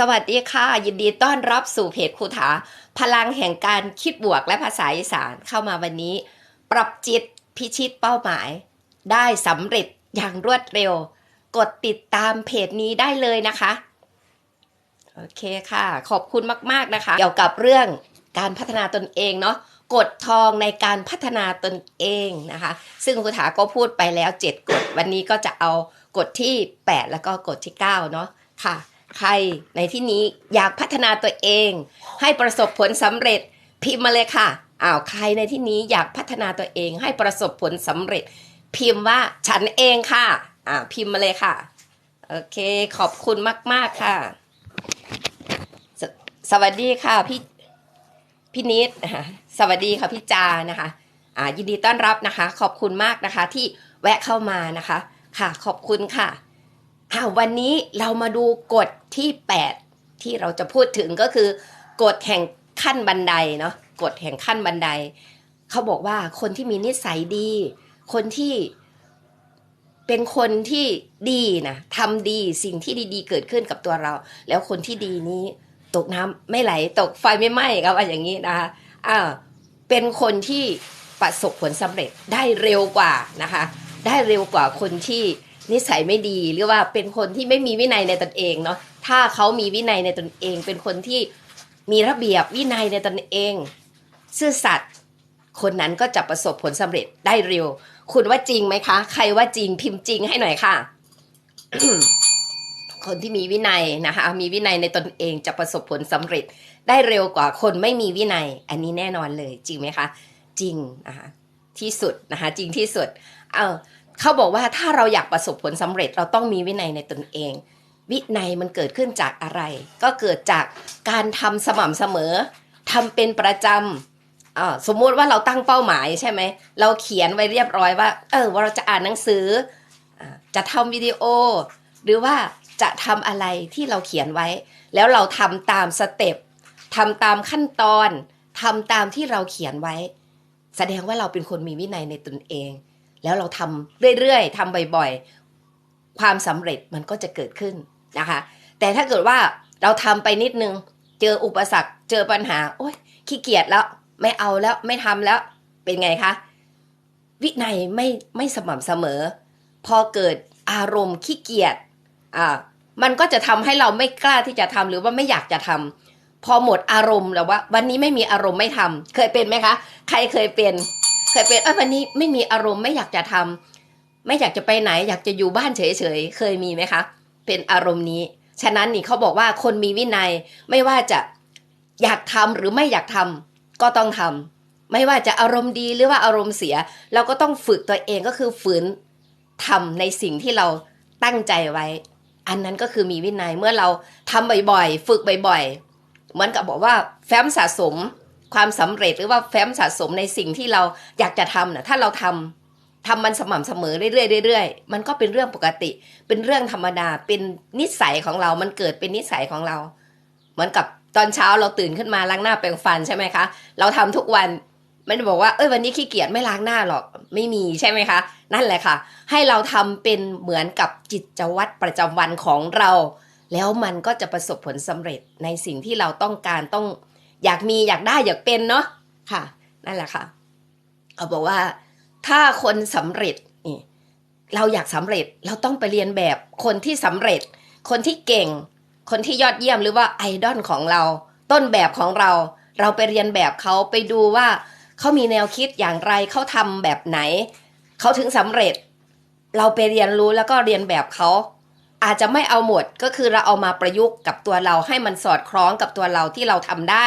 สวัสดีค่ะ ยินดีต้อนรับสู่เพจครูถา พลังแห่งการคิดบวกและภาษาอีสานเข้ามาวันนี้ ปรับจิตพิชิตเป้าหมาย ได้สำเร็จอย่างรวดเร็ว กดติดตามเพจนี้ได้เลยนะคะ โอเคค่ะ ขอบคุณมาก ๆนะคะ เกี่ยวกับเรื่องการพัฒนาตนเองเนาะกฎทองในการพัฒนาตนเองนะคะ ซึ่งครูถาก็พูดไปแล้ว 7กฎวันนี้ก็จะเอากฎที่ 8 แล้วก็กฎที่ 9 เนาะค่ะ ใครในที่นี้อยากพัฒนาตัวเอง ให้ประสบผลสำเร็จพิมพ์มาเลยค่ะอ้าวใครในที่นี้อยากพัฒนาตัวเอง ให้ประสบผลสำเร็จ พิมพ์ว่าฉันเองค่ะอ่าพิมพ์มาเลยค่ะโอเคขอบคุณมาก ๆ ค่ะ สสวัสดีค่ะพี่พี่นิดนะคะสวัสดีค่ะพี่จานะคะอ่ายินดีต้อนรับนะคะ ขอบคุณมากนะคะ ที่แวะเข้ามานะคะ ค่ะขอบคุณค่ะ อ่าวันนี้เรามาดูกฎที่ 8 ที่เราจะพูดถึงก็คือกฎแห่งขั้นบันไดเนาะกฎแห่งขั้นบันได เขาบอกว่าคนที่มีนิสัยดี คนที่เป็นคนที่ดีนะทำดีสิ่งที่ดีๆ เกิดขึ้นกับตัวเรา แล้วคนที่ดีนี้ตกน้ำไม่ไหลตกไฟไม่ไหม้ครับอย่างนี้นะคะอ่าเป็นคนที่ประสบผลสำเร็จได้เร็วกว่านะคะ ได้เร็วกว่าคนที่ นิสัยไม่ดีหรือว่าเป็นคนที่ไม่มีวินัยในตนเองเนาะถ้าเขามีวินัยในตนเอง เป็นคนที่มีระเบียบวินัยในตนเอง ซื่อสัตย์คนนั้นก็จะประสบผลสำเร็จได้เร็ว คุณว่าจริงไหมคะ ใครว่าจริงพิมพ์จริงให้หน่อยค่ะ คนที่มีวินัยนะคะ มีวินัยในตนเองจะประสบผลสำเร็จ ได้เร็วกว่าคนไม่มีวินัย อันนี้แน่นอนเลย จริงไหมคะ จริงนะคะที่สุดนะคะ จริงที่สุด เออ เขาบอกว่าถ้าเราอยากประสบผลสำเร็จเราต้องมีวินัยในตนเอง วินัยมันเกิดขึ้นจากอะไร ก็เกิดจากการทำสม่ำเสมอทำเป็นประจำอ่าสมมุติว่าเราตั้งเป้าหมายใช่ไหม เราเขียนไว้เรียบร้อยว่า เออว่าเราจะอ่านหนังสือ จะทำวิดีโอ หรือว่าจะทำอะไรที่เราเขียนไว้ แล้วเราทำตามสเต็ปทำตามขั้นตอนทำตามที่เราเขียนไว้ แสดงว่าเราเป็นคนมีวินัยในตนเอง แล้วเราทำเรื่อยๆทำบ่อยๆ ความสำเร็จมันก็จะเกิดขึ้นนะคะ แต่ถ้าเกิดว่าเราทำไปนิดนึง เจออุปสรรค เจอปัญหา โอ๊ยขี้เกียจแล้ว ไม่เอาแล้วไม่ทำแล้วเป็นไงคะ วินัยไม่ไม่สม่ำเสมอ พอเกิดอารมณ์ขี้เกียจอ่ามันก็จะทำให้เราไม่กล้าที่จะทำหรือว่าไม่อยากจะทำพอหมดอารมณ์แล้วว่า วันนี้ไม่มีอารมณ์ไม่ทำเคยเป็นไหมคะ ใครเคยเป็น เคยเป็นเออวันนี้ไม่มีอารมณ์ไม่อยากจะทำไม่อยากจะไปไหน อยากจะอยู่บ้านเฉยๆเคยมีไหมคะ เป็นอารมณ์นี้ ฉะนั้นนี่เขาบอกว่าคนมีวินัยไม่ว่าจะอยากทำหรือไม่อยากทำก็ต้องทำไม่ว่าจะอารมณ์ดีหรือว่าอารมณ์เสีย เราก็ต้องฝึกตัวเองก็คือฝืนทำในสิ่งที่เราตั้งใจไว้ อันนั้นก็คือมีวินัยเมื่อเราทำบ่อยๆ ฝึกบ่อยๆ เหมือนกับบอกว่าแฟ้มสะสม ความสำเร็จหรือว่าแฟ้มสะสมในสิ่งที่เราอยากจะทำนะถ้าเราทำทำมันสม่ำเสมอเรื่อยๆเรื่อยๆมันก็เป็นเรื่องปกติ เป็นเรื่องธรรมดา เป็นนิสัยของเรา มันเกิดเป็นนิสัยของเรา เหมือนกับตอนเช้าเราตื่นขึ้นมาล้างหน้าแปรงฟันใช่ไหมคะ เราทำทุกวันไม่ได้บอกว่าเอ้ยวันนี้ขี้เกียจไม่ล้างหน้าหรอกไม่มีใช่ไหมคะ นั่นแหละค่ะ ให้เราทำเป็นเหมือนกับจิตวัตรประจำวันของเรา แล้วมันก็จะประสบผลสำเร็จในสิ่งที่เราต้องการต้อง อยากมีอยากได้อยากเป็นเนาะค่ะ นั่นแหละค่ะเขาบอกว่าถ้าคนสำเร็จนี่เราอยากสำเร็จเราต้องไปเรียนแบบคนที่สำเร็จ คนที่เก่ง คนที่ยอดเยี่ยมหรือว่าไอดอลของเรา ต้นแบบของเรา เราไปเรียนแบบเขาไปดูว่าเขามีแนวคิดอย่างไรเขาทำแบบไหนเขาถึงสำเร็จ เราไปเรียนรู้แล้วก็เรียนแบบเขาอาจจะไม่เอาหมดก็คือเราเอามาประยุกต์กับตัวเราให้มันสอดคล้องกับตัวเราที่เราทำได้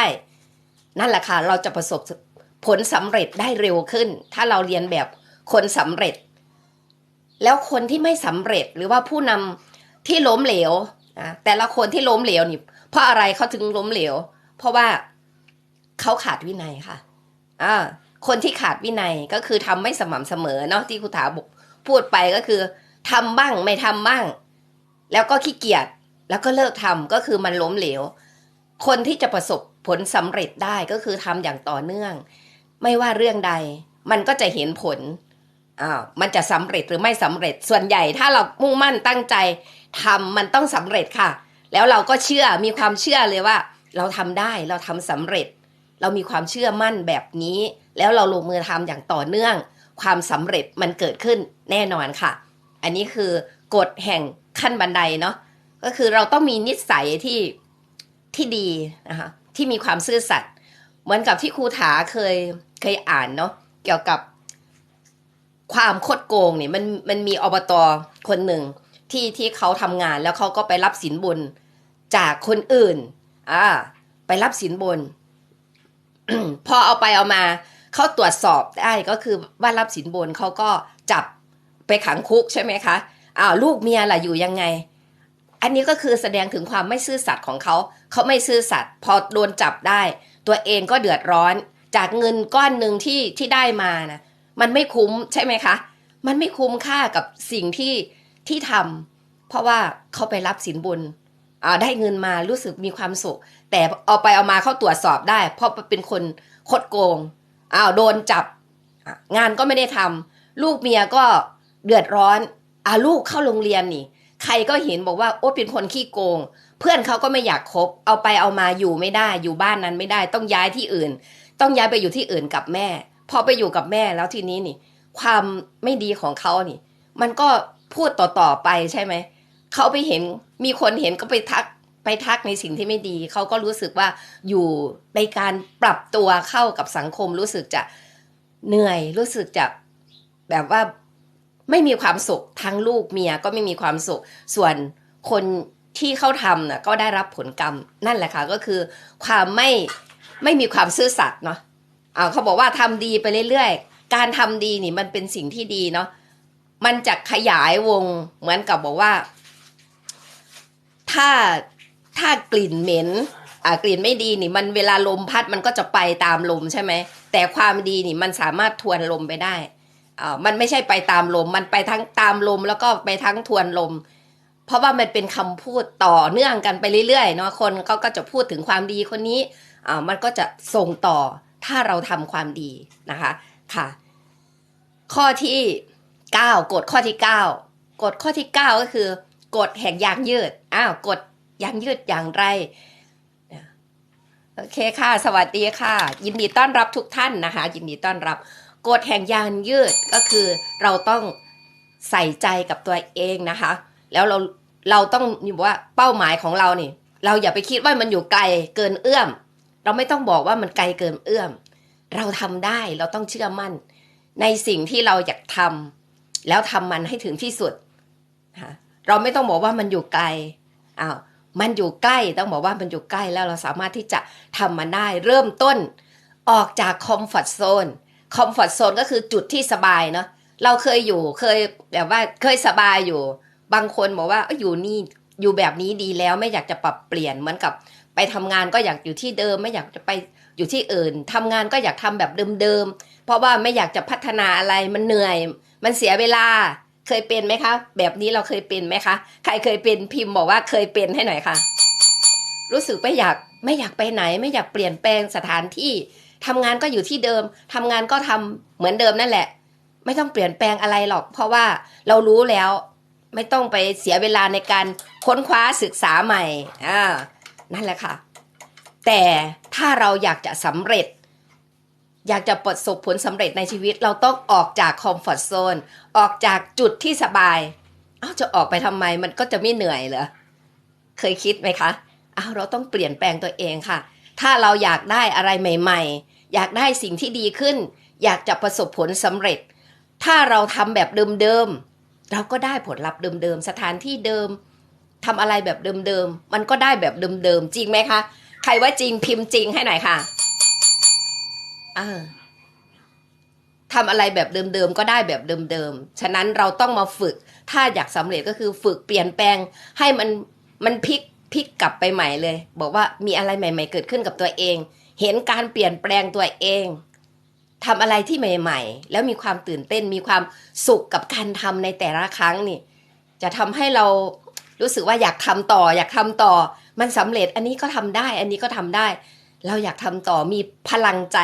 นั่นแหละค่ะเราจะประสบผลสำเร็จได้เร็วขึ้น ถ้าเราเรียนแบบคนสำเร็จ แล้วคนที่ไม่สำเร็จหรือว่าผู้นำที่ล้มเหลวนะแต่ละคนที่ล้มเหลวนี่เพราะอะไรเขาถึงล้มเหลว เพราะว่าเขาขาดวินัยค่ะอ่าคนที่ขาดวินัยก็คือทำไม่สม่ำเสมอเนาะที่ครูถาบอกพูดไปก็คือทำบ้างไม่ทำบ้าง แล้วก็ขี้เกียจแล้วก็เลิกทำก็คือมันล้มเหลว คนที่จะประสบ ผลสำเร็จได้ก็คือทำอย่างต่อเนื่อง ไม่ว่าเรื่องใด มันก็จะเห็นผลอ่ามันจะสำเร็จหรือไม่สำเร็จส่วนใหญ่ถ้าเรามุ่งมั่นตั้งใจทำมันต้องสำเร็จค่ะ แล้วเราก็เชื่อมีความเชื่อเลยว่า เราทำได้เราทำสำเร็จ เรามีความเชื่อมั่นแบบนี้ แล้วเราลงมือทำอย่างต่อเนื่อง ความสำเร็จมันเกิดขึ้นแน่นอนค่ะ อันนี้คือกฎแห่งขั้นบันไดเนาะก็คือเราต้องมีนิสัยที่ที่ดีนะคะ ที่มีความซื่อสัตย์เหมือนกับที่ครูถาเคยเคยอ่านเนาะเกี่ยวกับความคดโกงเนี่ยมันมันมีอบตคนหนึ่งที่ที่เขาทำงานแล้วเขาก็ไปรับสินบนจากคนอื่นอ่าไปรับสินบน พอเอาไปเอามาเขาตรวจสอบได้ก็คือว่ารับสินบนเขาก็จับไปขังคุกใช่ไหมคะอ้าวลูกเมียล่ะอยู่ยังไง อันนี้ก็คือแสดงถึงความไม่ซื่อสัตย์ของเขา เขาไม่ซื่อสัตย์พอโดนจับได้ ตัวเองก็เดือดร้อน จากเงินก้อนหนึ่งที่ที่ได้มานะมันไม่คุ้มใช่ไหมคะ มันไม่คุ้มค่ากับสิ่งที่ที่ทำเพราะว่าเขาไปรับสินบนอ่าได้เงินมารู้สึกมีความสุข แต่เอาไปเอามาเขาตรวจสอบได้ เพราะเป็นคนคดโกงอ้าวโดนจับ งานก็ไม่ได้ทำลูกเมียก็เดือดร้อนอ่าลูกเข้าโรงเรียนนี่ ใครก็เห็นบอกว่าโอ้เป็นคนขี้โกง เพื่อนเขาก็ไม่อยากคบ เอาไปเอามาอยู่ไม่ได้ อยู่บ้านนั้นไม่ได้ ต้องย้ายที่อื่น ต้องย้ายไปอยู่ที่อื่นกับแม่ พอไปอยู่กับแม่แล้วทีนี้นี่ ความไม่ดีของเขานี่ มันก็พูดต่อๆไปใช่ไหมเขาไปเห็นมีคนเห็นก็ไปทักไปทักในสิ่งที่ไม่ดี เขาก็รู้สึกว่าอยู่ในการปรับตัวเข้ากับสังคมรู้สึกจะเหนื่อยรู้สึกจะแบบว่า ไม่มีความสุขทั้งลูกเมียก็ไม่มีความสุข ส่วนคนที่เขาทำน่ะก็ได้รับผลกรรมนั่นแหละค่ะก็คือความไม่ไม่มีความซื่อสัตย์เนาะอ่าเขาบอกว่าทำดีไปเรื่อยๆ การทำดีนี่มันเป็นสิ่งที่ดีเนาะมันจะขยายวงเหมือนกับบอกว่า ถ้าถ้ากลิ่นเหม็นอ่ากลิ่นไม่ดีนี่มันเวลาลมพัดมันก็จะไปตามลมใช่ไหมแต่ความดีนี่มันสามารถทวนลมไปได้ มันไม่ใช่ไปตามลม มันไปทั้งตามลมแล้วก็ไปทั้งทวนลม เพราะว่ามันเป็นคำพูดต่อเนื่องกันไปเรื่อยๆเนาะคนเขาก็จะพูดถึงความดีคนนี้อ่ามันก็จะส่งต่อถ้าเราทำความดีนะคะค่ะ ข้อที่ 9กฎข้อที่ 9กฎข้อที่ 9 ก็คือกฎแห่งยางยืดอ้าวกฎยางยืดอย่างไรโอเคค่ะ สวัสดีค่ะ ยินดีต้อนรับทุกท่านนะคะ ยินดีต้อนรับ กฎแห่งยางยืดก็คือเราต้องใส่ใจกับตัวเองนะคะ แล้วเราเราต้องนี่บอกว่าเป้าหมายของเรานี่เราอย่าไปคิดว่ามันอยู่ไกลเกินเอื้อม เราไม่ต้องบอกว่ามันไกลเกินเอื้อม เราทำได้เราต้องเชื่อมั่น ในสิ่งที่เราอยากทำแล้วทำมันให้ถึงที่สุดนะคะเราไม่ต้องบอกว่ามันอยู่ไกลอ้าวมันอยู่ใกล้ต้องบอกว่ามันอยู่ใกล้แล้วเราสามารถที่จะทำมันได้ เริ่มต้นออกจากคอมฟอร์ทโซน คอมฟอร์ทโซนก็คือจุดที่สบายเนาะเราเคยอยู่เคยแบบว่าเคยสบายอยู่ บางคนบอกว่าอยอยู่นี่อยู่แบบนี้ดีแล้วไม่อยากจะปรับเปลี่ยนเหมือนกับไปทำงานก็อยากอยู่ที่เดิม ไม่อยากจะไปอยู่ที่อื่นทำงานก็อยากทำแบบเดิมๆเพราะว่าไม่อยากจะพัฒนาอะไรมันเหนื่อย มันเสียเวลาเคยเป็นไหมคะ แบบนี้เราเคยเป็นไหมคะ ใครเคยเป็นพิมพ์บอกว่าเคยเป็นให้หน่อยค่ะ รู้สึกไม่อยากไม่อยากไปไหน ไม่อยากเปลี่ยนแปลงสถานที่ ทำงานก็อยู่ที่เดิมทำงานก็ทำเหมือนเดิมนั่นแหละ ไม่ต้องเปลี่ยนแปลงอะไรหรอก เพราะว่าเรารู้แล้ว ไม่ต้องไปเสียเวลาในการค้นคว้าศึกษาใหม่อ่านั่นแหละค่ะ แต่ถ้าเราอยากจะสำเร็จ อยากจะประสบผลสำเร็จในชีวิต เราต้องออกจากคอมฟอร์ทโซนออกจากจุดที่สบาย เอ้าจะออกไปทำไมมันก็จะไม่เหนื่อยเหรอเคยคิดไหมคะเอาเราต้องเปลี่ยนแปลงตัวเองค่ะ ถ้าเราอยากได้อะไรใหม่ ๆ อยากได้สิ่งที่ดีขึ้น อยากจะประสบผลสำเร็จ ถ้าเราทำแบบเดิมๆเราก็ได้ผลลัพธ์เดิมๆสถานที่เดิมทำอะไรแบบเดิมๆมันก็ได้แบบเดิมๆจริงไหมคะ ใครว่าจริงพิมพ์จริงให้หน่อยค่ะอ่าทำอะไรแบบเดิมๆก็ได้แบบเดิมๆ ฉะนั้นเราต้องมาฝึก ถ้าอยากสำเร็จก็คือฝึกเปลี่ยนแปลง ให้มันมันพลิกพลิกกลับไปใหม่เลย บอกว่ามีอะไรใหม่ ๆ เกิดขึ้นกับตัวเอง เห็นการเปลี่ยนแปลงตัวเองทำอะไรที่ใหม่ ๆ แล้วมีความตื่นเต้นมีความสุขกับการทำในแต่ละครั้งนี่ จะทำให้เรารู้สึกว่าอยากทำต่อ อยากทำต่อ มันสำเร็จอันนี้ก็ทำได้ อันนี้ก็ทำได้ เราอยากทำต่อมีพลังใจ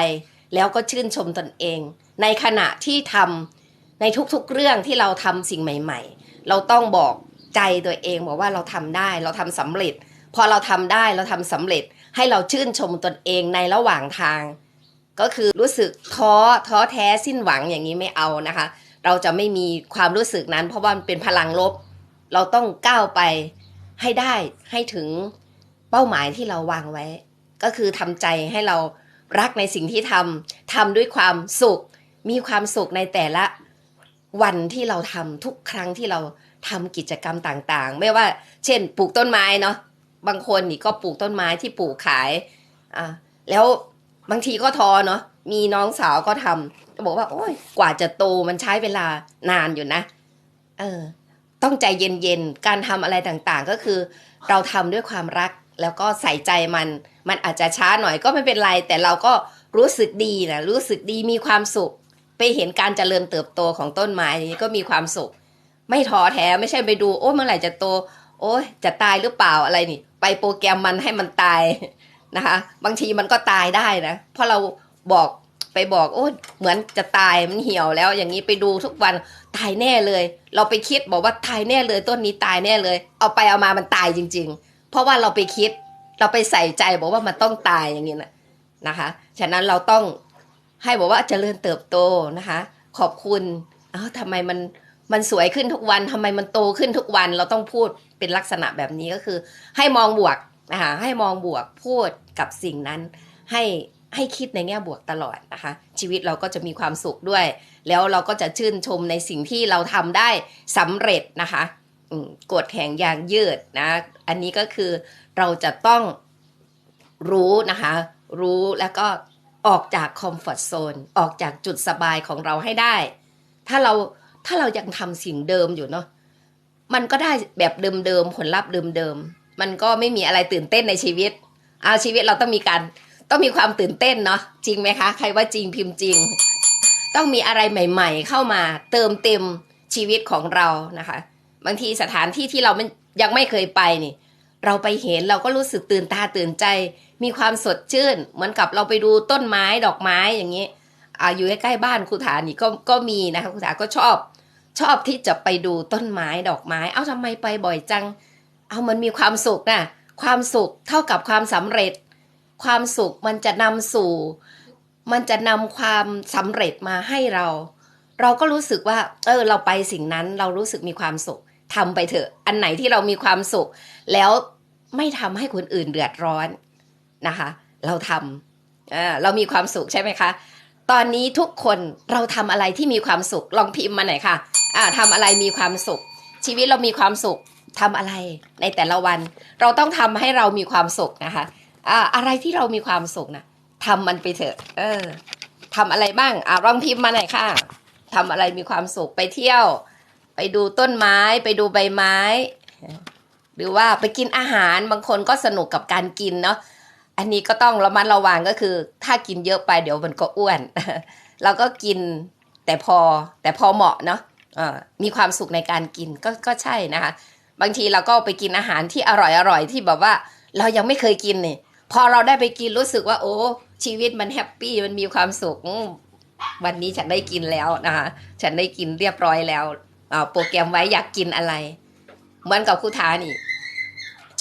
แล้วก็ชื่นชมตนเอง ในขณะที่ทำในทุกๆเรื่องที่เราทำสิ่งใหม่ ๆ เราต้องบอกใจตัวเองบอกว่าเราทำได้ เราทำสำเร็จ พอเราทำได้เราทำสำเร็จ ให้เราชื่นชมตนเองในระหว่างทาง ก็คือรู้สึกท้อท้อแท้สิ้นหวังอย่างนี้ไม่เอานะคะ เราจะไม่มีความรู้สึกนั้น เพราะว่ามันเป็นพลังลบ เราต้องก้าวไปให้ได้ให้ถึงเป้าหมายที่เราวางไว้ ก็คือทำใจให้เรารักในสิ่งที่ทำทำด้วยความสุข มีความสุขในแต่ละวันที่เราทำทุกครั้งที่เราทำกิจกรรมต่างๆ ไม่ว่า เช่น ปลูกต้นไม้เนาะ บางคนนี่ก็ปลูกต้นไม้ที่ปลูกขาย อ่า แล้วบางทีก็ท้อเนาะ มีน้องสาวก็ทำก็บอกว่า โอ้ย กว่าจะโตมันใช้เวลานานอยู่นะ เออ ต้องใจเย็นๆ การทำอะไรต่างๆ ก็คือ เราทำด้วยความรักแล้วก็ใส่ใจมัน มันอาจจะช้าหน่อยก็ไม่เป็นไร แต่เราก็รู้สึกดีนะ รู้สึกดีมีความสุข ไปเห็นการเจริญเติบโตของต้นไม้นี้ก็มีความสุข ไม่ท้อแท้ไม่ใช่ไปดู โอ้เมื่อไหร่จะโต โอ้ยจะตายหรือเปล่าอะไรนี่ ไปโปรแกรมมันให้มันตายนะคะ บางทีมันก็ตายได้นะ เพราะเราบอกไปบอกโอ้เหมือนจะตายมันเหี่ยวแล้วอย่างนี้ไปดูทุกวันตายแน่เลย เราไปคิดบอกว่าตายแน่เลย ต้นนี้ตายแน่เลย เอาไปเอามามันตายจริง ๆ เพราะว่าเราไปคิด เราไปใส่ใจบอกว่ามันต้องตายอย่างนี้นะนะคะ ฉะนั้นเราต้องให้บอกว่าเจริญเติบโตนะคะ ขอบคุณ เอ้าทำไมมัน มันสวยขึ้นทุกวันทำไมมันโตขึ้นทุกวัน เราต้องพูดเป็นลักษณะแบบนี้ก็คือ ให้มองบวกนะคะให้มองบวกพูดกับสิ่งนั้น ให้ให้คิดในแง่บวกตลอดนะคะ ชีวิตเราก็จะมีความสุขด้วย แล้วเราก็จะชื่นชมในสิ่งที่เราทำได้สำเร็จนะคะกฎแห่งยางยืดนะ อันนี้ก็คือเราจะต้องรู้นะคะ รู้แล้วก็ออกจากคอมฟอร์ทโซนออกจากจุดสบายของเราให้ได้ ถ้าเรา ถ้าเรายังทำสิ่งเดิมอยู่เนาะมันก็ได้แบบเดิมๆผลลัพธ์เดิมๆมันก็ไม่มีอะไรตื่นเต้นในชีวิต เอาชีวิตเราต้องมีการต้องมีความตื่นเต้นเนาะจริงไหมคะ ใครว่าจริงพิมพ์จริง ต้องมีอะไรใหม่ ๆ เข้ามาเติมเต็มชีวิตของเรานะคะ บางทีสถานที่ที่เราไม่ยังไม่เคยไปนี่ เราไปเห็นเราก็รู้สึกตื่นตาตื่นใจ มีความสดชื่น เหมือนกับเราไปดูต้นไม้ดอกไม้อย่างนี้อาอยู่ใกล้ๆบ้านครูถานี่ก็ก็มีนะคะครูถาก็ชอบ ชอบที่จะไปดูต้นไม้ดอกไม้ เอาทำไมไปบ่อยจัง เอามันมีความสุขนะความสุขเท่ากับความสำเร็จ ความสุขมันจะนำสู่ มันจะนำความสำเร็จมาให้เรา เราก็รู้สึกว่า เออ เราไปสิ่งนั้นเรารู้สึกมีความสุขทำไปเถอะ อันไหนที่เรามีความสุข แล้วไม่ทำให้คนอื่นเดือดร้อนนะคะ เราทำอ่าเรามีความสุขใช่ไหมคะ ตอนนี้ทุกคนเราทำอะไรที่มีความสุขลองพิมพ์มาหน่อยค่ะอ่าทำอะไรมีความสุข ชีวิตเรามีความสุขทำอะไรในแต่ละวัน เราต้องทำให้เรามีความสุขนะคะอ่าอะไรที่เรามีความสุขนะทำมันไปเถอะ เออทำอะไรบ้างอ่าลองพิมพ์มาหน่อยค่ะทำอะไรมีความสุขไปเที่ยว ไปดูต้นไม้ ไปดูใบไม้ หรือว่าไปกินอาหารบางคนก็สนุกกับการกินเนาะ อันนี้ก็ต้องระมัดระวังก็คือ ถ้ากินเยอะไปเดี๋ยวมันก็อ้วน เราก็กินแต่พอแต่พอเหมาะเนาะมีความสุขในการกินก็ก็ใช่นะคะ บางทีเราก็ไปกินอาหารที่อร่อยอร่อยที่แบบว่า เรายังไม่เคยกินนี่พอเราได้ไปกินรู้สึกว่า โอ้ชีวิตมันแฮปปี้มันมีความสุขวันนี้ฉันได้กินแล้วนะคะฉันได้กินเรียบร้อยแล้วโปรแกรมไว้อยากกินอะไร เหมือนกับครูทานี่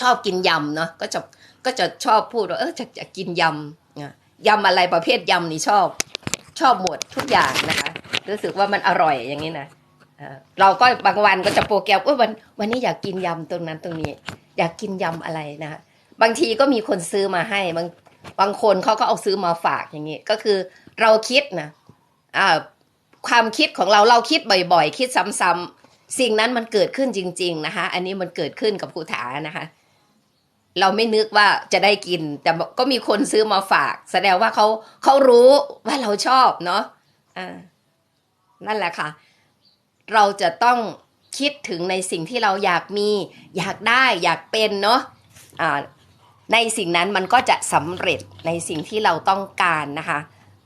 ชอบกินยำเนาะก็จะ ก็จะชอบพูดว่าเออจะจะกินยำอะยำอะไรประเภทยำนี่ชอบ ชอบหมดทุกอย่างนะคะรู้สึกว่ามันอร่อยอย่างนี้นะเอ่อเราก็บางวันก็จะโปรแกรมว่าวันวันนี้อยากกินยำตรงนั้นตรงนี้ อยากกินยำอะไรนะคะบางทีก็มีคนซื้อมาให้บางบางคนเขาก็เอาซื้อมาฝากอย่างนี้ก็คือเราคิดนะอ่าความคิดของเราเราคิดบ่อยๆ คิดซ้ำๆสิ่งนั้นมันเกิดขึ้นจริง ๆนะคะ อันนี้มันเกิดขึ้นกับครูถานะคะ เราไม่นึกว่าจะได้กิน แต่ก็มีคนซื้อมาฝาก แสดงว่าเขาเขารู้ว่าเราชอบเนาะอ่านั่นแหละค่ะ เราจะต้องคิดถึงในสิ่งที่เราอยากมี อยากได้อยากเป็นเนาะอ่าในสิ่งนั้นมันก็จะสำเร็จในสิ่งที่เราต้องการนะคะ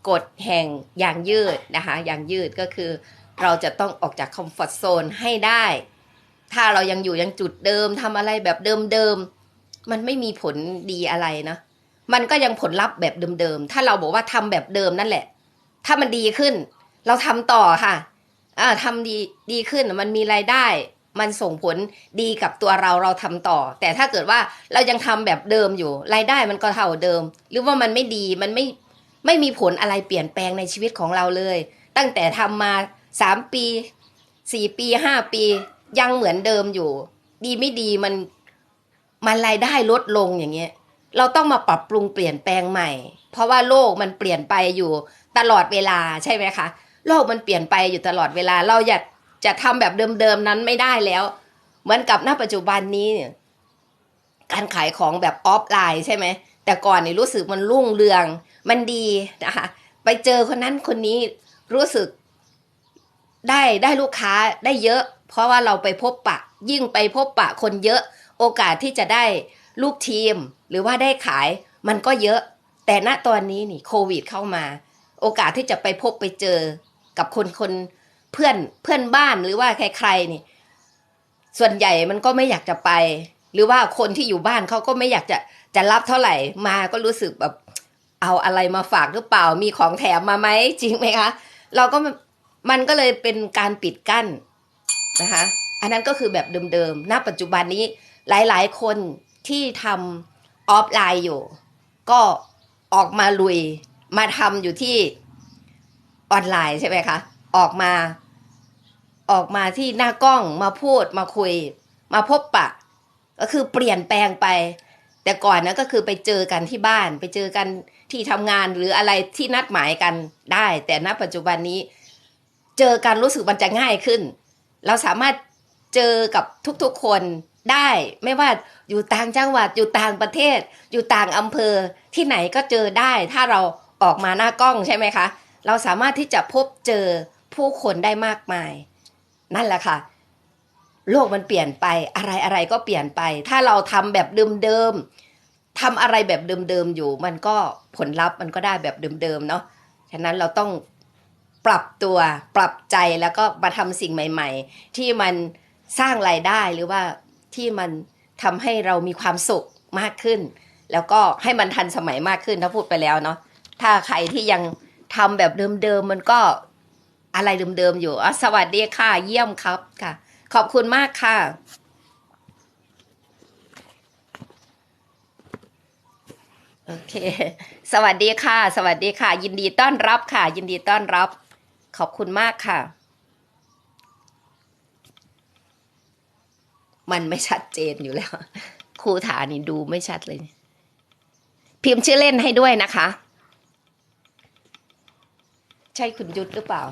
กฎแห่งอย่างยืดนะคะอย่างยืดก็คือเราจะต้องออกจากคอมฟอร์ทโซนให้ได้ ถ้าเรายังอยู่ยังจุดเดิมทำอะไรแบบเดิมๆ มันไม่มีผลดีอะไรนะ มันก็ยังผลลัพธ์แบบเดิมๆ ถ้าเราบอกว่าทำแบบเดิมนั่นแหละ ถ้ามันดีขึ้น เราทำต่อค่ะ อ่าทำดีดีขึ้นมันมีรายได้ มันส่งผลดีกับตัวเราเราทำต่อ แต่ถ้าเกิดว่าเรายังทำแบบเดิมอยู่ รายได้มันก็เท่าเดิม หรือว่ามันไม่ดีมันไม่ไม่มีผลอะไรเปลี่ยนแปลงในชีวิตของเราเลย ตั้งแต่ทำมาสามปีสี่ปีห้าปี ยังเหมือนเดิมอยู่ ดีไม่ดีมัน มันรายได้ลดลงอย่างเงี้ย เราต้องมาปรับปรุงเปลี่ยนแปลงใหม่ เพราะว่าโลกมันเปลี่ยนไปอยู่ตลอดเวลาใช่ไหมคะ โลกมันเปลี่ยนไปอยู่ตลอดเวลา เราอยากจะทำแบบเดิมๆนั้นไม่ได้แล้ว เหมือนกับณปัจจุบันนี้เนี่ยการขายของแบบออฟไลน์ใช่ไหม แต่ก่อนนี่รู้สึกมันรุ่งเรือง มันดีนะคะไปเจอคนนั้นคนนี้รู้สึกได้ได้ลูกค้าได้เยอะ เพราะว่าเราไปพบปะ ยิ่งไปพบปะคนเยอะ โอกาสที่จะได้ลูกทีมหรือว่าได้ขายมันก็เยอะ แต่ณตอนนี้นี่โควิดเข้ามา โอกาสที่จะไปพบไปเจอกับคนคนเพื่อนเพื่อนบ้านหรือว่าใครๆนี่ ส่วนใหญ่มันก็ไม่อยากจะไป หรือว่าคนที่อยู่บ้านเขาก็ไม่อยากจะจะรับเท่าไหร่มาก็รู้สึกแบบเอาอะไรมาฝากหรือเปล่ามีของแถมมาไหมจริงไหมคะ เราก็มันก็เลยเป็นการปิดกั้นนะคะ อันนั้นก็คือแบบเดิมๆณปัจจุบันนี้ หลายๆ คนที่ทำออฟไลน์อยู่ ก็ออกมาลุยมาทำอยู่ที่ออนไลน์ใช่ไหมคะ ออกมาออกมาที่หน้ากล้องมาพูดมาคุย มาพบปะ ก็คือเปลี่ยนแปลงไป แต่ก่อนนะก็คือไปเจอกันที่บ้าน ไปเจอกันที่ทำงานหรืออะไรที่นัดหมายกันได้ แต่ณปัจจุบันนี้เจอกันรู้สึกมันจะง่ายขึ้น เราสามารถเจอกับทุกๆคน ได้ไม่ว่าอยู่ต่างจังหวัดอยู่ต่างประเทศ อยู่ต่างอำเภอที่ไหนก็เจอได้ ถ้าเราออกมาหน้ากล้องใช่ไหมคะ เราสามารถที่จะพบเจอผู้คนได้มากมาย นั่นแหละค่ะ โลกมันเปลี่ยนไปอะไรอะไรก็เปลี่ยนไป ถ้าเราทำแบบเดิมๆทำอะไรแบบเดิมๆอยู่ มันก็ผลลัพธ์มันก็ได้แบบเดิมๆเนาะฉะนั้นเราต้องปรับตัวปรับใจแล้วก็มาทำสิ่งใหม่ ๆ ที่มันสร้างรายได้หรือว่า ที่มันทำให้เรามีความสุขมากขึ้น แล้วก็ให้มันทันสมัยมากขึ้นถ้าพูดไปแล้วเนาะถ้าใครที่ยังทำแบบเดิมๆมันก็อะไรเดิมๆอยู่สวัสดีค่ะเยี่ยมครับค่ะ ขอบคุณมากค่ะโอเค สวัสดีค่ะ สวัสดีค่ะ ยินดีต้อนรับค่ะ ยินดีต้อนรับ ขอบคุณมากค่ะ มันไม่ชัดเจนอยู่แล้ว ครูถานี่ดูไม่ชัดเลย พิมพ์ชื่อเล่นให้ด้วยนะคะ ใช่คุณยุทธหรือเปล่า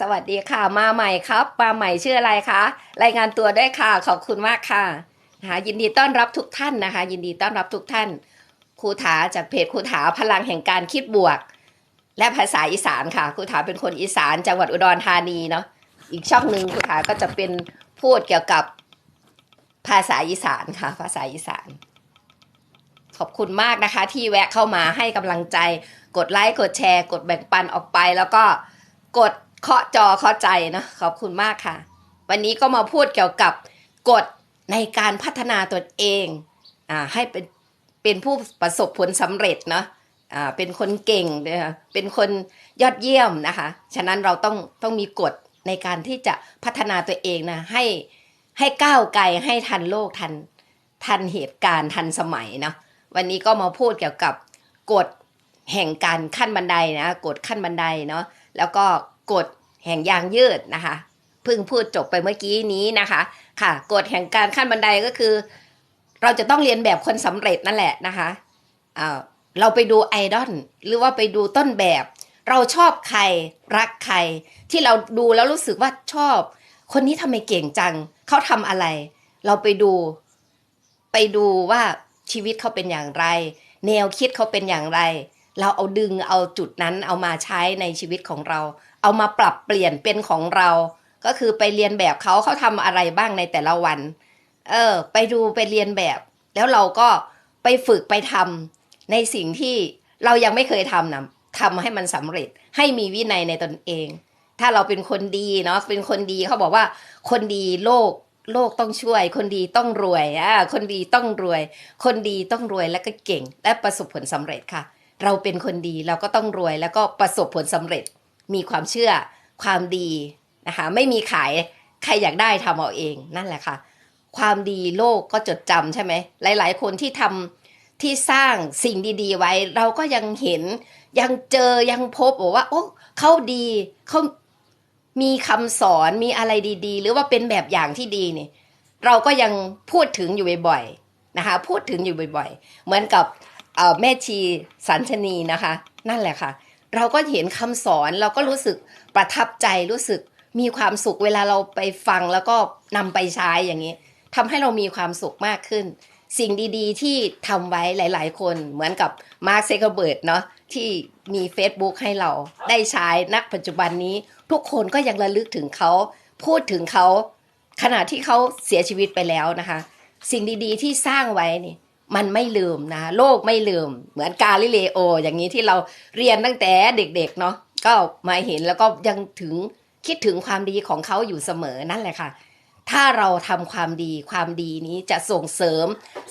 สวัสดีค่ะ มาใหม่ครับ มาใหม่ชื่ออะไรคะ รายงานตัวด้วยค่ะ ขอบคุณมากค่ะนะคะยินดีต้อนรับทุกท่านนะคะ ยินดีต้อนรับทุกท่าน ครูถาจากเพจครูถาพลังแห่งการคิดบวก และภาษาอีสานค่ะ ครูถาเป็นคนอีสานจังหวัดอุดรธานีเนาะ อีกช่องหนึ่งครูถาก็จะเป็นพูดเกี่ยวกับ ภาษาอีสานค่ะ ภาษาอีสาน ขอบคุณมากนะคะ ที่แวะเข้ามาให้กำลังใจ กดไลค์กดแชร์ กดแบ่งปันออกไป แล้วก็กดเคาะจอเคาะใจเนาะขอบคุณมากค่ะ วันนี้ก็มาพูดเกี่ยวกับกฎในการพัฒนาตนเองอ่าให้เป็นเป็นผู้ประสบผลสำเร็จเนาะอ่าเป็นคนเก่งเป็นคนยอดเยี่ยมนะคะ ฉะนั้นเราต้องต้องมีกฎในการที่จะพัฒนาตัวเองนะให้ ให้ก้าวไกลให้ทันโลกทันทันเหตุการณ์ทันสมัยเนาะวันนี้ก็มาพูดเกี่ยวกับกฎแห่งการขั้นบันไดนะกฎขั้นบันไดเนาะแล้วก็กฎแห่งยางยืดนะคะเพิ่งพูดจบไปเมื่อกี้นี้นะคะ ค่ะกฎแห่งการขั้นบันไดก็คือ เราจะต้องเรียนแบบคนสำเร็จนั่นแหละนะคะอ่าเราไปดูไอดอลหรือว่าไปดูต้นแบบ เราชอบใครรักใคร ที่เราดูแล้วรู้สึกว่าชอบ คนนี้ทำไมเก่งจัง เขาทำอะไร เราไปดู ไปดูว่าชีวิตเขาเป็นอย่างไร แนวคิดเขาเป็นอย่างไร เราเอาดึงเอาจุดนั้นเอามาใช้ในชีวิตของเรา เอามาปรับเปลี่ยนเป็นของเรา ก็คือไปเรียนแบบเขาเขาทำอะไรบ้างในแต่ละวัน เออ ไปดูไปเรียนแบบ แล้วเราก็ไปฝึกไปทำในสิ่งที่เรายังไม่เคยทำนะทำให้มันสำเร็จให้มีวินัยในตนเอง ถ้าเราเป็นคนดีเนาะเป็นคนดีเขาบอกว่า คนดีโลกโลกต้องช่วย คนดีต้องรวยอ่าคนดีต้องรวย คนดีต้องรวยแล้วก็เก่ง และประสบผลสำเร็จค่ะ เราเป็นคนดีเราก็ต้องรวยแล้วก็ประสบผลสำเร็จ มีความเชื่อความดีนะคะไม่มีขายใครอยากได้ทำเอาเองนั่นแหละค่ะ ความดีโลกก็จดจำใช่ไหมหลาย ๆ คนที่ทำที่สร้างสิ่งดี ๆ ไว้ เราก็ยังเห็นยังเจอยังพบบอกว่า โอ้เขาดีเขา มีคำสอนมีอะไรดีๆ หรือว่าเป็นแบบอย่างที่ดีเนี่ยเราก็ยังพูดถึงอยู่บ่อยๆนะคะ พูดถึงอยู่บ่อย ๆ เหมือนกับแม่ชีสันชนีนะคะ นั่นแหละค่ะ เราก็เห็นคำสอนเราก็รู้สึกประทับใจรู้สึกมีความสุขเวลาเราไปฟังแล้วก็นำไปใช้อย่างนี้ทำให้เรามีความสุขมากขึ้น สิ่งดีๆ ที่ทำไว้หลาย ๆ คนเหมือนกับมาร์คเซกเบิร์ดเนาะที่มี Facebook ให้เราได้ใช้นักปัจจุบันนี้ ทุกคนก็ยังระลึกถึงเขา พูดถึงเขาขณะที่เขาเสียชีวิตไปแล้วนะคะ สิ่งดีๆ ที่สร้างไว้นี่มันไม่ลืมนะ โลกไม่ลืม เหมือนกาลิเลโอ อย่างนี้ที่เราเรียนตั้งแต่เด็กๆเนาะก็มาเห็นแล้วก็ยังถึงคิดถึงความดีของเขาอยู่เสมอนั่นแหละค่ะ ถ้าเราทำความดีความดีนี้จะส่งเสริม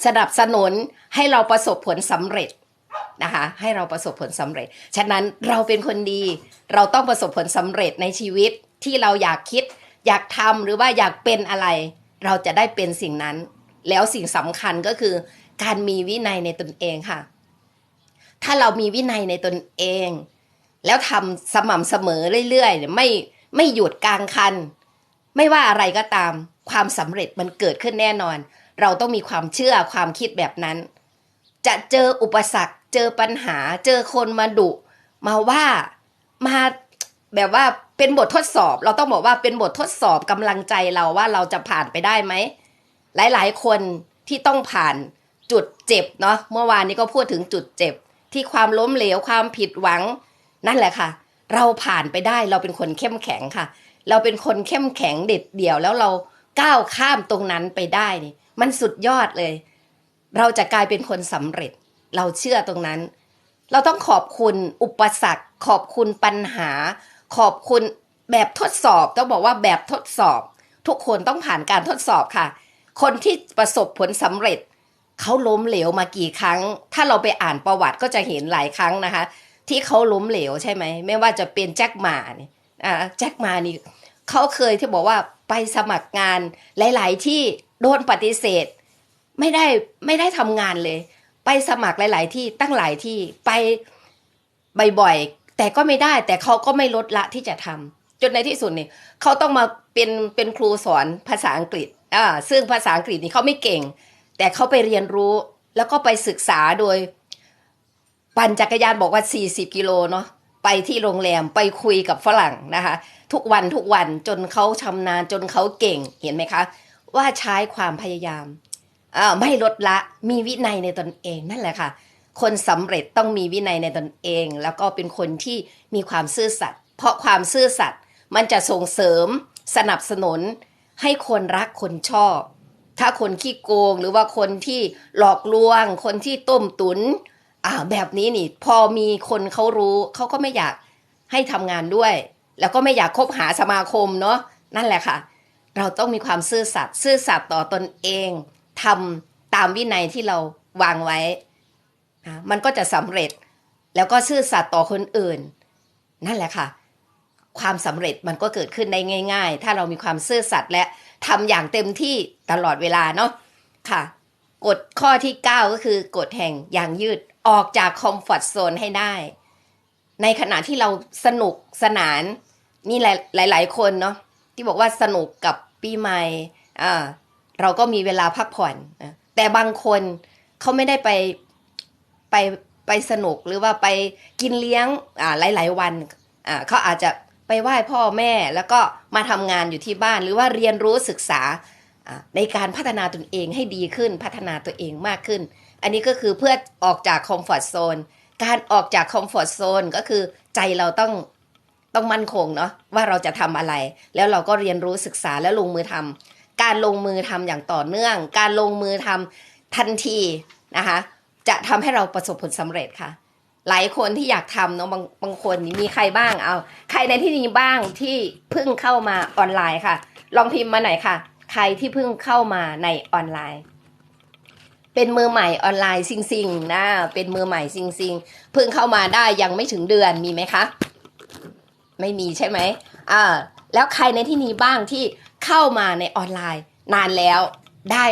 สนับสนุนให้เราประสบผลสำเร็จนะคะให้เราประสบผลสำเร็จ ฉะนั้นเราเป็นคนดี เราต้องประสบผลสำเร็จในชีวิตที่เราอยากคิด อยากทำหรือว่าอยากเป็นอะไร เราจะได้เป็นสิ่งนั้น แล้วสิ่งสำคัญก็คือ การมีวินัยในตนเองค่ะ ถ้าเรามีวินัยในตนเอง แล้วทำสม่ำเสมอเรื่อยๆไม่ไม่หยุดกลางคัน ไม่ว่าอะไรก็ตามความสำเร็จมันเกิดขึ้นแน่นอน เราต้องมีความเชื่อความคิดแบบนั้น จะเจออุปสรรค เจอปัญหา เจอคนมาดุมาว่ามาแบบว่าเป็นบททดสอบ เราต้องบอกว่าเป็นบททดสอบกำลังใจเราว่าเราจะผ่านไปได้ไหม หลายๆ คนที่ต้องผ่านจุดเจ็บเนาะเมื่อวานนี้ก็พูดถึงจุดเจ็บ ที่ความล้มเหลวความผิดหวัง นั่นแหละค่ะ เราผ่านไปได้เราเป็นคนเข้มแข็งค่ะ เราเป็นคนเข้มแข็งเด็ดเดี่ยว แล้วเราก้าวข้ามตรงนั้นไปได้นี่มันสุดยอดเลย เราจะกลายเป็นคนสำเร็จ เราเชื่อตรงนั้น เราต้องขอบคุณอุปสรรค ขอบคุณปัญหา ขอบคุณแบบทดสอบต้องบอกว่าแบบทดสอบ ทุกคนต้องผ่านการทดสอบค่ะ คนที่ประสบผลสำเร็จเขาล้มเหลวมากี่ครั้ง ถ้าเราไปอ่านประวัติก็จะเห็นหลายครั้งนะคะ ที่เขาล้มเหลวใช่ไหม ไม่ว่าจะเป็นแจ็คหมาเนี่ยอ่าแจ็คหมานี่ เขาเคยที่บอกว่าไปสมัครงานหลาย ๆ ที่โดนปฏิเสธ ไม่ได้ไม่ได้ทำงานเลย ไปสมัครหลาย ๆ ที่ตั้งหลายที่ไปบ่อยๆแต่ก็ไม่ได้ แต่เขาก็ไม่ลดละที่จะทำจนในที่สุดเนี่ยเขาต้องมาเป็นเป็นครูสอนภาษาอังกฤษอ่าซึ่งภาษาอังกฤษนี่เขาไม่เก่ง แต่เขาไปเรียนรู้แล้วก็ไปศึกษาโดย ปั่นจักรยานบอกว่า 40 กิโลเนาะ ไปที่โรงแรมไปคุยกับฝรั่งนะคะ ทุกวันทุกวันจนเขาชำนาญจนเขาเก่งเห็นไหมคะ ว่าใช้ความพยายามไม่ลดละมีวินัยในตนเองนั่นแหละค่ะ คนสำเร็จต้องมีวินัยในตนเอง แล้วก็เป็นคนที่มีความซื่อสัตย์เพราะความซื่อสัตย์มันจะส่งเสริมสนับสนุนให้คนรักคนชอบ ถ้าคนขี้โกงหรือว่าคนที่หลอกลวง คนที่ต้มตุน อ่าแบบนี้นี่ พอมีคนเขารู้เขาก็ไม่อยากให้ทำงานด้วย แล้วก็ไม่อยากคบหาสมาคมเนาะนั่นแหละค่ะ เราต้องมีความซื่อสัตย์ซื่อสัตย์ต่อตนเองทำตามวินัยที่เราวางไว้อะมันก็จะสำเร็จ แล้วก็ซื่อสัตย์ต่อคนอื่น นั่นแหละค่ะ ความสำเร็จมันก็เกิดขึ้นได้ง่าย ๆ ถ้าเรามีความซื่อสัตย์และทำอย่างเต็มที่ตลอดเวลาเนาะค่ะ กฎข้อที่ 9 ก็คือกฎแห่งย่างยืด ออกจากคอมฟอร์ทโซนให้ได้ ในขณะที่เราสนุกสนานนี่หลายหลายคนเนาะที่บอกว่าสนุกกับปีใหม่อ่าเราก็มีเวลาพักผ่อนนะแต่บางคนเขาไม่ได้ไปไปไปสนุกหรือว่าไปกินเลี้ยงอ่าหลาย ๆ วันอ่าเขาอาจจะไปไหว้พ่อแม่แล้วก็มาทำงานอยู่ที่บ้านหรือว่าเรียนรู้ศึกษาในการพัฒนาตนเองให้ดีขึ้นพัฒนาตัวเองมากขึ้น อันนี้ก็คือเพื่อออกจากคอมฟอร์ทโซนการออกจากคอมฟอร์ทโซนก็คือใจเราต้องต้องมั่นคงเนาะว่าเราจะทำอะไร แล้วเราก็เรียนรู้ศึกษาแล้วลงมือทำการลงมือทำอย่างต่อเนื่อง การลงมือทำทันทีนะคะจะทำให้เราประสบผลสำเร็จค่ะ หลายคนที่อยากทำเนาะบางบางคนมีใครบ้างเอา ใครในที่นี้บ้างที่เพิ่งเข้ามาออนไลน์ค่ะ ลองพิมพ์มาหน่อยค่ะ ใครที่เพิ่งเข้ามาในออนไลน์ เป็นมือใหม่ออนไลน์ซิงซิงๆนะเป็นมือใหม่ซิงซิงๆเพิ่งเข้ามาได้ยังไม่ถึงเดือนมีไหมคะ ไม่มีใช่ไหมอ่าแล้วใครในที่นี้บ้างที่เข้ามาในออนไลน์นานแล้วได้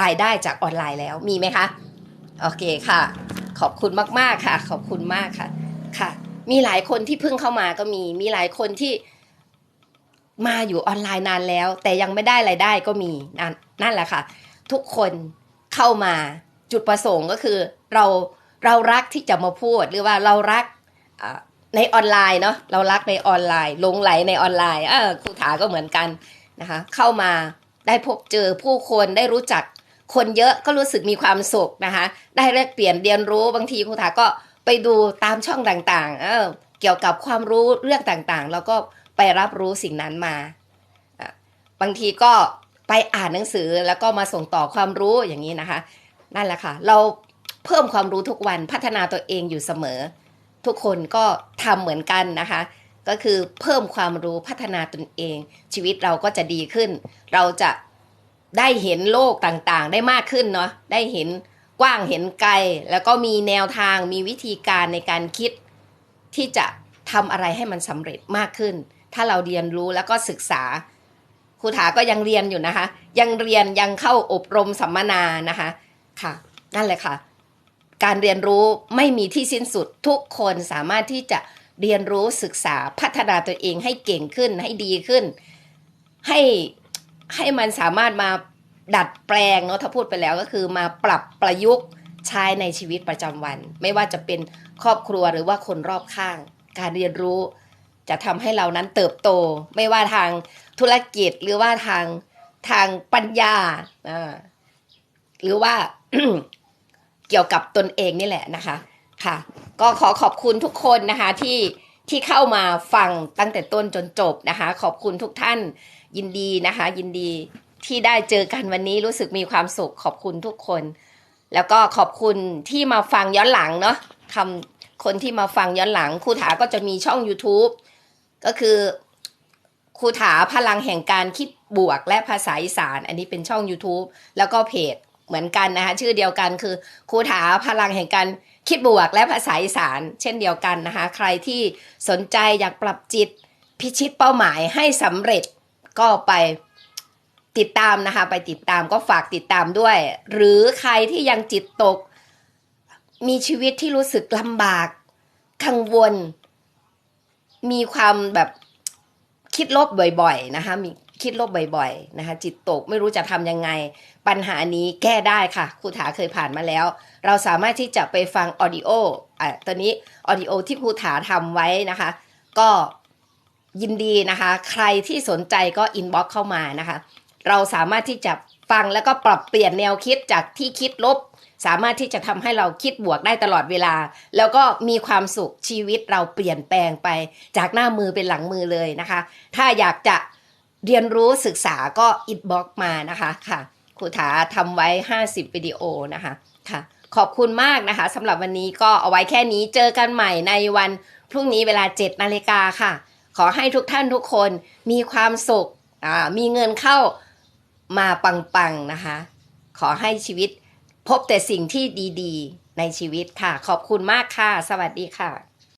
รายได้จากออนไลน์แล้วมีไหมคะโอเคค่ะ ขอบคุณมากๆค่ะ ขอบคุณมากค่ะค่ะ มีหลายคนที่เพิ่งเข้ามาก็มีมีหลายคนที่มาอยู่ออนไลน์นานแล้ว แต่ยังไม่ได้รายได้ก็มีนั่นนั่นแหละค่ะ ทุกคน เข้ามาจุดประสงค์ก็คือเราเรารักที่จะมาพูดหรือว่าเรารักในออนไลน์เนาะเรารักในออนไลน์ลงไหลในออนไลน์เออครูถาก็เหมือนกันนะคะเข้ามาได้พบเจอผู้คนได้รู้จักคนเยอะก็รู้สึกมีความสุขนะคะได้แลกเปลี่ยนเรียนรู้บางทีครูถาก็ไปดูตามช่องต่างๆเออเกี่ยวกับความรู้เรื่องต่างๆ แล้วก็ไปรับรู้สิ่งนั้นมา บางทีก็ ไปอ่านหนังสือแล้วก็มาส่งต่อความรู้อย่างนี้นะคะ นั่นแหละค่ะ เราเพิ่มความรู้ทุกวันพัฒนาตัวเองอยู่เสมอ ทุกคนก็ทำเหมือนกันนะคะ ก็คือเพิ่มความรู้พัฒนาตนเอง ชีวิตเราก็จะดีขึ้น เราจะได้เห็นโลกต่างๆ ได้มากขึ้นเนาะได้เห็นกว้างเห็นไกล แล้วก็มีแนวทางมีวิธีการในการคิด ที่จะทำอะไรให้มันสำเร็จมากขึ้น ถ้าเราเรียนรู้แล้วก็ศึกษา ครูถาก็ยังเรียนอยู่นะคะ ยังเรียนยังเข้าอบรมสัมมนานะคะค่ะ นั่นแหละค่ะ การเรียนรู้ไม่มีที่สิ้นสุดทุกคนสามารถที่จะเรียนรู้ศึกษาพัฒนาตัวเองให้เก่งขึ้นให้ดีขึ้น ให้ให้มันสามารถมาดัดแปลงเนาะถ้าพูดไปแล้วก็คือมาปรับประยุกต์ใช้ในชีวิตประจำวัน ไม่ว่าจะเป็นครอบครัวหรือว่าคนรอบข้าง การเรียนรู้จะทำให้เรานั้นเติบโต ไม่ว่าทาง ธุรกิจหรือว่าทางทางปัญญาหรือว่าเกี่ยวกับตนเองนี่แหละนะคะ ค่ะ ก็ขอขอบคุณทุกคนนะคะที่ที่เข้ามาฟังตั้งแต่ต้นจนจบนะคะ ขอบคุณทุกท่านยินดีนะคะ ยินดีที่ได้เจอกันวันนี้รู้สึกมีความสุขขอบคุณทุกคน แล้วก็ขอบคุณที่มาฟังย้อนหลังเนาะคำคนที่มาฟังย้อนหลังครูถาก็จะมีช่อง YouTube ก็คือ ครูถาพลังแห่งการคิดบวกและภาษาอีสาน อันนี้เป็นช่อง YouTube แล้วก็เพจเหมือนกันนะคะ ชื่อเดียวกันคือครูถาพลังแห่งการคิดบวกและภาษาอีสาน เช่นเดียวกันนะคะ ใครที่สนใจอยากปรับจิตพิชิตเป้าหมายให้สำเร็จก็ไปติดตามนะคะ ไปติดตามก็ฝากติดตามด้วย หรือใครที่ยังจิตตก มีชีวิตที่รู้สึกลำบากกังวล มีความแบบ คิดลบบ่อยๆนะคะมีคิดลบบ่อยๆนะคะจิตตกไม่รู้จะทำยังไง ปัญหานี้แก้ได้ค่ะครูถาเคยผ่านมาแล้ว เราสามารถที่จะไปฟังออดิโออะตอนนี้ออดิโอที่ครูถาทำไว้นะคะ ก็ยินดีนะคะ ใครที่สนใจก็อินบ็อกเข้ามานะคะ เราสามารถที่จะฟังแล้วก็ปรับเปลี่ยนแนวคิดจากที่คิดลบ สามารถที่จะทำให้เราคิดบวกได้ตลอดเวลา แล้วก็มีความสุขชีวิตเราเปลี่ยนแปลงไป จากหน้ามือเป็นหลังมือเลยนะคะ ถ้าอยากจะเรียนรู้ศึกษาก็อินบ็อกมานะคะค่ะครูถาทำไว้ 50 วิดีโอนะคะค่ะ ขอบคุณมากนะคะสำหรับวันนี้ก็เอาไว้แค่นี้เจอกันใหม่ในวันพรุ่งนี้เวลา 7นาฬิกาค่ะ ขอให้ทุกท่านทุกคนมีความสุขมีเงินเข้ามาปังๆนะคะ ขอให้ชีวิต พบแต่สิ่งที่ดี ๆ ในชีวิตค่ะ ขอบคุณมากค่ะ สวัสดีค่ะ